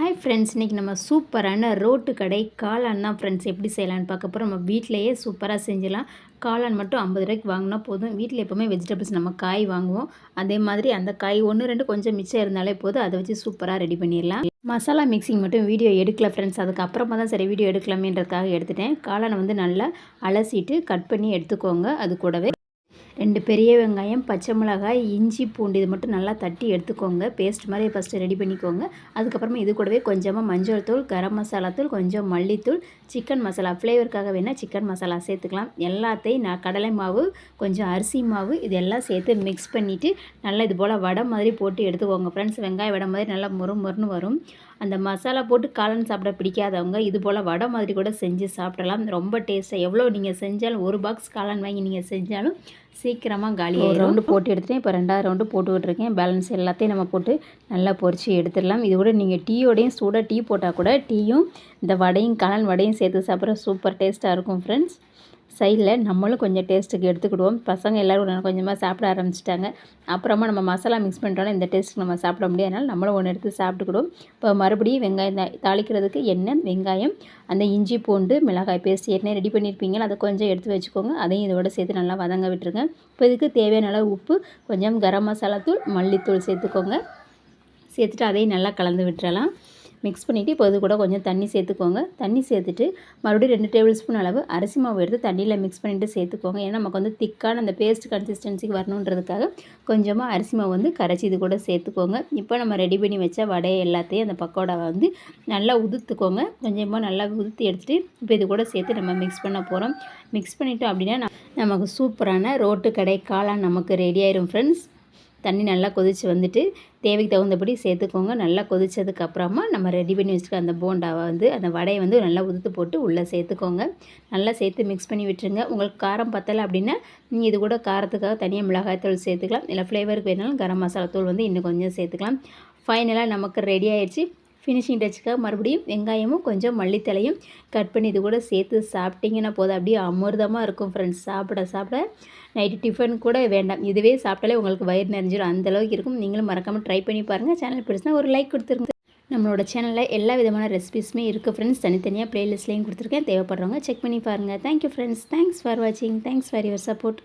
Hi friends இன்றைக்கி நம்ம சூப்பரான ரோட்டு கடை காளான் தான் ஃப்ரெண்ட்ஸ் எப்படி செய்யலான்னு பார்க்க போகிறோம் நம்ம வீட்டிலையே சூப்பராக செஞ்சிடலாம். காளான் மட்டும் ஐம்பது ரூபாய்க்கு வாங்கினா போதும். வீட்டில் எப்போவுமே வெஜிடபிள்ஸ் நம்ம காய் வாங்குவோம். அதே மாதிரி அந்த காய் ஒன்று ரெண்டு கொஞ்சம் மிச்சம் இருந்தாலே போதும். அதை வச்சு சூப்பராக ரெடி பண்ணிடலாம். மசாலா மிக்சிங் மட்டும் வீடியோ எடுக்கல ஃப்ரெண்ட்ஸ் அதுக்கப்புறமா தான் சரி வீடியோ எடுக்கலாமேன்றதுக்காக எடுத்துட்டேன். காளானை வந்து நல்லா அலசிட்டு கட் பண்ணி எடுத்துக்கோங்க. அது கூடவே ரெண்டு பெரிய வெங்காயம் பச்சை மிளகாய் இஞ்சி பூண்டு இது மட்டும் நல்லா தட்டி எடுத்துக்கோங்க. பேஸ்ட் மாதிரி ஃபஸ்ட்டு ரெடி பண்ணிக்கோங்க. அதுக்கப்புறமா இது கூடவே கொஞ்சமாக மஞ்சள் தூள் கரம் மசாலா தூள் கொஞ்சம் மல்லித்தூள் சிக்கன் மசாலா ஃப்ளேவருக்காக வேணால் சிக்கன் மசாலா சேர்த்துக்கலாம். எல்லாத்தையும் நான் கடலை மாவு கொஞ்சம் அரிசி மாவு இதெல்லாம் சேர்த்து மிக்ஸ் பண்ணிவிட்டு நல்லா இது போல் வடை மாதிரி போட்டு எடுத்துக்கோங்க. ஃப்ரெண்ட்ஸ் வெங்காய வடை மாதிரி நல்லா முறு முறுன்னு வரும். அந்த மசாலா போட்டு காளான் சாப்பிட பிடிக்காதவங்க இது போல் வடை மாதிரி கூட செஞ்சு சாப்பிடலாம். ரொம்ப டேஸ்ட்டாக எவ்வளோ நீங்கள் செஞ்சாலும் ஒரு பாக்ஸ் காளான் வாங்கி நீங்கள் செஞ்சாலும் சீக்கிரமாக காலி ஒரு ரவுண்டு போட்டு எடுத்துட்டேன். இப்போ ரெண்டாவது ரவுண்டு போட்டு விட்ருக்கேன் பேலன்ஸ் எல்லாத்தையும் நம்ம போட்டு நல்லா பொறிச்சு எடுத்துடலாம். இது கூட நீங்கள் டீயோடையும் சூடாக டீ போட்டால் கூட டீயும் இந்த வடையும் காளான் வடையும் சேர்த்து சாப்பிட்ற சூப்பர் டேஸ்ட்டாக இருக்கும் ஃப்ரெண்ட்ஸ் சைடில் நம்மளும் கொஞ்சம் டேஸ்ட்டுக்கு எடுத்துக்கிடுவோம். பசங்க எல்லோரும் கொஞ்சமாக சாப்பிட ஆரம்பிச்சிட்டாங்க. அப்புறமா நம்ம மசாலா மிக்ஸ் பண்ணிட்டோன்னா இந்த டேஸ்ட்டுக்கு நம்ம சாப்பிட முடியாதனால நம்மளும் ஒன்று எடுத்து சாப்பிட்டுக்கிடுவோம். இப்போ மறுபடியும் வெங்காயம் தாளிக்கிறதுக்கு எண்ணெய் வெங்காயம் அந்த இஞ்சி பூண்டு மிளகாய் பேஸ்ட் ஏற்கனவே ரெடி பண்ணியிருப்பீங்களா அதை கொஞ்சம் எடுத்து வச்சுக்கோங்க. அதையும் இதோட சேர்த்து நல்லா வதங்க விட்டுருங்க. இப்போ இதுக்கு தேவையான அளவு உப்பு கொஞ்சம் கரம் மசாலா தூள் மல்லித்தூள் சேர்த்துக்கோங்க. சேர்த்துட்டு அதையும் நல்லா கலந்து விட்டுறலாம். மிக்ஸ் பண்ணிவிட்டு இப்போ இது கூட கொஞ்சம் தண்ணி சேர்த்துக்கோங்க. தண்ணி சேர்த்துட்டு மறுபடியும் ரெண்டு டேபிள் ஸ்பூன் அளவு அரிசி மாவு எடுத்து தண்ணியில் மிக்ஸ் பண்ணிவிட்டு சேர்த்துக்கோங்க. ஏன்னா நமக்கு வந்து திக்கான அந்த பேஸ்ட் கன்சிஸ்டன்சிக்கு வரணுன்றதுக்காக கொஞ்சமாக அரிசி மாவு வந்து கரைச்சி இது கூட சேர்த்துக்கோங்க. இப்போ நம்ம ரெடி பண்ணி வச்ச வடையை எல்லாத்தையும் அந்த பக்கோடாவை வந்து நல்லா உதுத்துக்கோங்க. கொஞ்சமாக நல்லா உதுத்து எடுத்துகிட்டு இப்போ இது கூட சேர்த்து நம்ம மிக்ஸ் பண்ண போகிறோம் மிக்ஸ் பண்ணிவிட்டோம் அப்படின்னா நமக்கு சூப்பரான ரோட்டு கடை காளான் நமக்கு ரெடி ஆயிரும் ஃப்ரெண்ட்ஸ் தண்ணி நல்லா கொதித்து வந்துட்டு தேவைக்கு தகுந்தபடி சேர்த்துக்கோங்க. நல்லா கொதித்ததுக்கப்புறமா நம்ம ரெடி பண்ணி வச்சுருக்க அந்த போண்டாவை வந்து அந்த வடையை வந்து நல்லா உதுத்து போட்டு உள்ளே சேர்த்துக்கோங்க. நல்லா சேர்த்து மிக்ஸ் பண்ணி விட்டுருங்க. உங்களுக்கு காரம் பத்தலை அப்படின்னா நீங்கள் இது கூட காரத்துக்காக தனியாக மிளகாய்த்தூள் சேர்த்துக்கலாம். இல்லை ஃப்ளேவருக்கு வேணாலும் கரம் மசாலா தூள் வந்து இன்னும் கொஞ்சம் சேர்த்துக்கலாம். ஃபைனலாக நமக்கு ரெடி ஆயிடுச்சு. ஃபினிஷிங் டச்சுக்காக மறுபடியும் வெங்காயமும் கொஞ்சம் மல்லித்தலையும் கட் பண்ணி இது கூட சேர்த்து சாப்பிட்டிங்கன்னா போதும். அப்படியே அமிர்தமாக இருக்கும் ஃப்ரெண்ட்ஸ் சாப்பிட சாப்பிட நைட்டு டிஃபன் கூட வேண்டாம். இதுவே சாப்பிட்டாலே உங்களுக்கு வயிறு நிறைஞ்சிடும் அந்தளவுக்கு இருக்கும். நீங்களும் மறக்காமல் ட்ரை பண்ணி பாருங்கள் சேனல் பிடிச்சினா ஒரு லைக் கொடுத்துருங்க. நம்மளோட சேனலில் எல்லா விதமான ரெசிபிஸுமே இருக்குது ஃப்ரெண்ட்ஸ் தனித்தனியாக ப்ளேலிஸ்ட்லேயும் கொடுத்துருக்கேன். தேவைப்படுறவங்க செக் பண்ணி பாருங்கள் thank you friends thanks for வாட்சிங் தேங்க்ஸ் ஃபார் யுவர் சப்போர்ட்